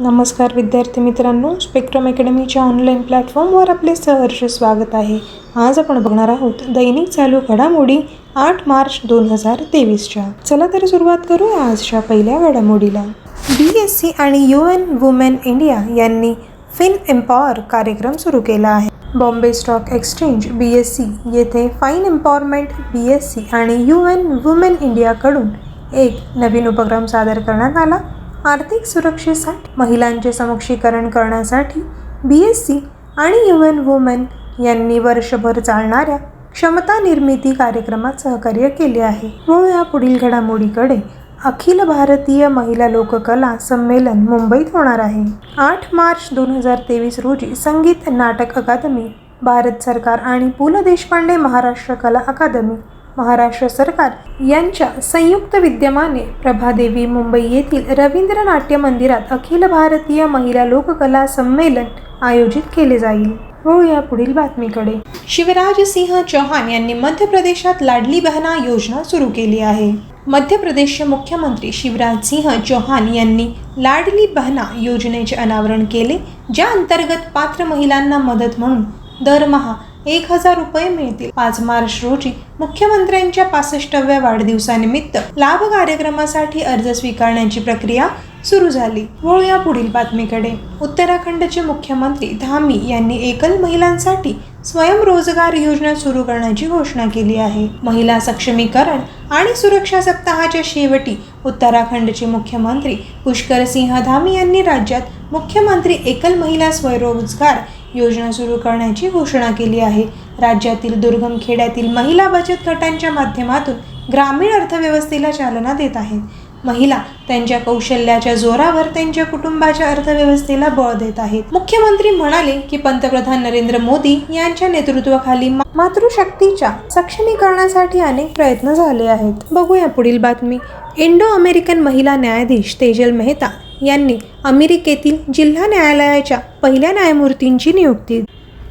नमस्कार विद्यार्थी मित्रांनो. स्पेक्ट्रम अकॅडमीच्या ऑनलाईन प्लॅटफॉर्मवर आपले सहर्ष स्वागत आहे. आज आपण बघणार आहोत दैनिक चालू घडामोडी आठ मार्च दोन हजार तेवीसच्या. चला तर सुरुवात करू आजच्या पहिल्या घडामोडीला. बी एस सी आणि यू एन वुमेन इंडिया यांनी फिन एम्पॉवर कार्यक्रम सुरू केला आहे. Bombay stock exchange B S C येथे fine empowerment B S C आणि यू एन वुमेन इंडियाकडून एक नवीन उपक्रम सादर करण्यात आला. आर्थिक सुरक्षेसाठी महिलांचे समुक्षीकरण करण्यासाठी बी एस सी आणि यू एन वुमेन यांनी वर्षभर चालणाऱ्या क्षमता निर्मिती कार्यक्रमात सहकार्य केले आहे. व या पुढील घडामोडीकडे. अखिल भारतीय महिला लोककला संमेलन मुंबईत होणार आहे. आठ मार्च दोन हजार तेवीस रोजी संगीत नाटक अकादमी भारत सरकार आणि पु ल देशपांडे महाराष्ट्र कला अकादमी महाराष्ट्र सरकार यांच्या संयुक्त विद्यमाने प्रभादेवी मुंबई येथील रवींद्र नाट्य मंदिरात अखिल भारतीय महिला लोककला संमेलन आयोजित केले जाईल. हो या पुढील बातमीकडे. शिवराज सिंह चौहान यांनी मध्य प्रदेशात लाडली बहना योजना सुरू केली आहे. मध्य प्रदेशचे मुख्यमंत्री शिवराज सिंह चौहान यांनी लाडली बहना योजनेचे अनावरण केले ज्या अंतर्गत पात्र महिलांना मदत म्हणून दरमहा एक हजार रुपये मिळतील. पाच मार्च रोजी मुख्यमंत्र्यांच्या पासष्टव्या वाढदिवसानिमित्त लाभ कार्यक्रमासाठी अर्ज स्वीकारण्याची प्रक्रिया सुरू झाली. वळूया या पुढील बातमीकडे. उत्तराखंडचे मुख्यमंत्री धामी यांनी एकल महिलांसाठी स्वयंरोजगार योजना सुरू करण्याची घोषणा केली आहे. महिला सक्षमीकरण आणि सुरक्षा सप्ताहाच्या शेवटी उत्तराखंडचे मुख्यमंत्री पुष्कर सिंह धामी यांनी राज्यात मुख्यमंत्री एकल महिला स्वयंरोजगार योजना सुरू करण्याची घोषणा केली आहे. राज्यातील दुर्गम खेड्यातील महिला बचत गटांच्या माध्यमातून ग्रामीण अर्थव्यवस्थेला चालना देत आहेत. महिला त्यांच्या कौशल्याच्या जोरावर त्यांच्या कुटुंबाच्या अर्थव्यवस्थेला बळ देत आहेत. मुख्यमंत्री म्हणाले की पंतप्रधान नरेंद्र मोदी यांच्या नेतृत्वाखाली मातृशक्तीच्या सक्षमीकरणासाठी अनेक प्रयत्न झाले आहेत. बघूया पुढील बातमी. इंडो अमेरिकन महिला न्यायाधीश तेजल मेहता यांनी अमेरिकेतील जिल्हा न्यायालयाच्या पहिल्या न्यायमूर्तींची नियुक्ती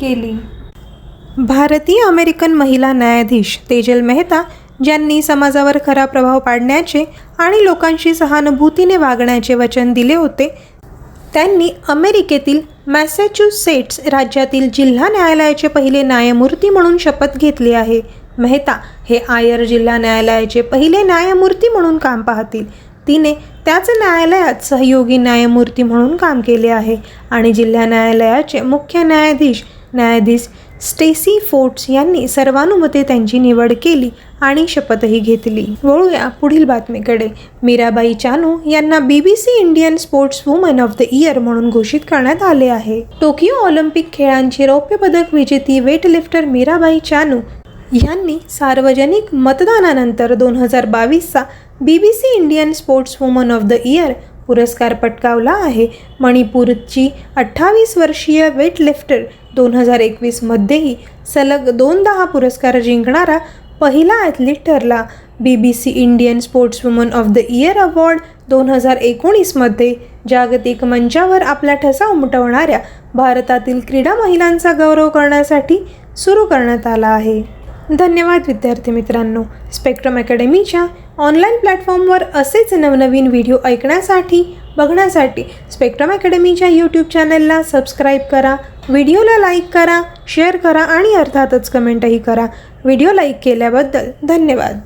केली. भारतीय अमेरिकन महिला न्यायाधीश तेजल मेहता ज्यांनी समाजावर खरा प्रभाव पाडण्याचे आणि लोकांशी सहानुभूतीने वागण्याचे वचन दिले होते त्यांनी अमेरिकेतील मॅसॅच्युसेट्स राज्यातील जिल्हा न्यायालयाचे पहिले न्यायमूर्ती म्हणून शपथ घेतली आहे. मेहता हे आयर जिल्हा न्यायालयाचे पहिले न्यायमूर्ती म्हणून काम पाहतील. तिने त्याच न्यायालयात सहयोगी न्यायमूर्ती म्हणून काम केले आहे. आणि जिल्हा न्यायालयाचे मुख्य न्यायाधीश न्यायाधीश स्टेसी फोर्ट्स यांनी सर्वानुमते त्यांची निवड केली आणि शपथही घेतली. वळूया पुढील बातमीकडे. मीराबाई चानू यांना B B C Indian sports woman of the year म्हणून घोषित करण्यात आले आहे. टोकियो ऑलिम्पिक खेळांची रौप्य पदक विजेती वेटलिफ्टर मीराबाई चानू यांनी सार्वजनिक मतदानानंतर दोन हजार बावीसचा B B C Indian sports woman of the year पुरस्कार पटकावला आहे. मणिपूरची अठ्ठावीस वर्षीय वेटलिफ्टर दोन हजार एकवीसमध्येही सलग दोनदा हा पुरस्कार जिंकणारा पहिला ॲथलीट ठरला B B C Indian sports woman of the year award दोन हजार एकोणीसमध्ये जागतिक मंचावर आपला ठसा उमटवणाऱ्या भारतातील क्रीडा महिलांचा गौरव करण्यासाठी सुरू करण्यात आला आहे. धन्यवाद विद्यार्थी मित्रांनो. स्पेक्ट्रम अकॅडमीच्या ऑनलाईन प्लॅटफॉर्मवर असेच नवनवीन व्हिडिओ ऐकण्यासाठी बघण्यासाठी स्पेक्ट्रम अकॅडमीच्या यूट्यूब चॅनलला सबस्क्राईब करा व्हिडिओला लाईक करा शेअर करा आणि अर्थातच कमेंटही करा. व्हिडिओ लाईक केल्याबद्दल धन्यवाद.